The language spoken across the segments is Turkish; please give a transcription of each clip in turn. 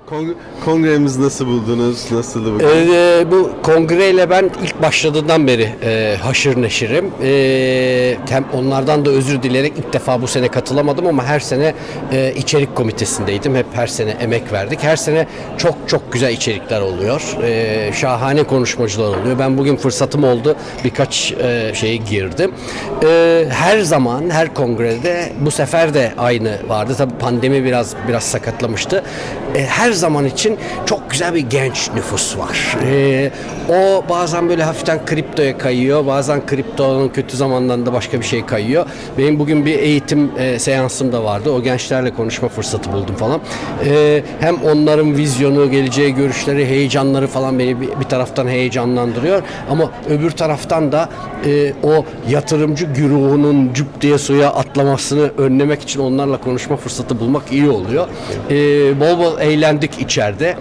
Kong- kongremizi nasıl buldunuz? Nasıldı bugün? Ee, bu kongreyle ben ilk başladığından beri e, haşır neşirim. E, hem onlardan da özür dileyerek ilk defa bu sene katılamadım ama her sene e, içerik komitesindeydim. Hep her sene emek verdik. Her sene çok çok güzel içerikler oluyor. E, şahane konuşmacılar oluyor. Ben bugün fırsatım oldu. Birkaç e, şeye girdim. E, her zaman her kongrede bu sefer de aynı vardı. Tabii pandemi biraz biraz sakatlamıştı. E, her zaman için çok güzel bir genç nüfus var. E, o bazen böyle hafiften kriptoya kayıyor. Bazen kriptonun kötü zamanlarında başka bir şey kayıyor. Benim bugün bir eğitim e, seansım da vardı. O gençlerle konuşma fırsatı buldum falan. E, hem onların vizyonu, geleceği görüşleri, heyecanları falan beni bir, bir taraftan heyecanlandırıyor. Ama öbür taraftan da e, o yatırımcı güruhunun cüp diye suya atlamasını önlemek için onlarla konuşma fırsatı bulmak iyi oluyor. E, bol bol eğlendik içeride.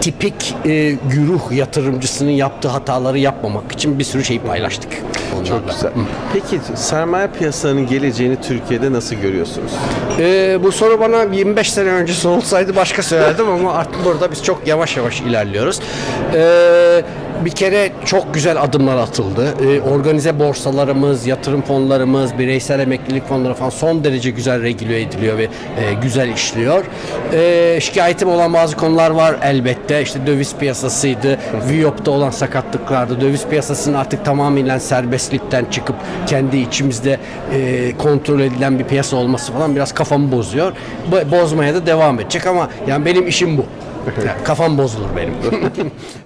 Tipik e, güruh yatırımcısının yaptığı hataları yapmamak için bir sürü şey paylaştık. Onlarla. Çok güzel. Peki sermaye piyasalarının geleceğini Türkiye'de nasıl görüyorsunuz? Ee, bu soru bana 25 sene öncesi olsaydı başka söylerdim ama artık burada biz çok yavaş yavaş ilerliyoruz. Ee, bir kere çok güzel adımlar atıldı. Ee, organize borsalarımız, yatırım fonlarımız, bireysel emeklilik fonları falan son derece güzel regüle ediliyor ve e, güzel işliyor. Ee, şikayetim olan bazı konular var elbette. İşte döviz piyasasıydı, Viyop'ta olan sakatlıklardı. Döviz piyasasının artık tamamen serbestlikten çıkıp kendi içimizde e, kontrol edilen bir piyasa olması falan biraz kafamı bozuyor. Bu- Bozmaya da devam edecek ama yani benim işim bu. Yani kafam bozulur benim.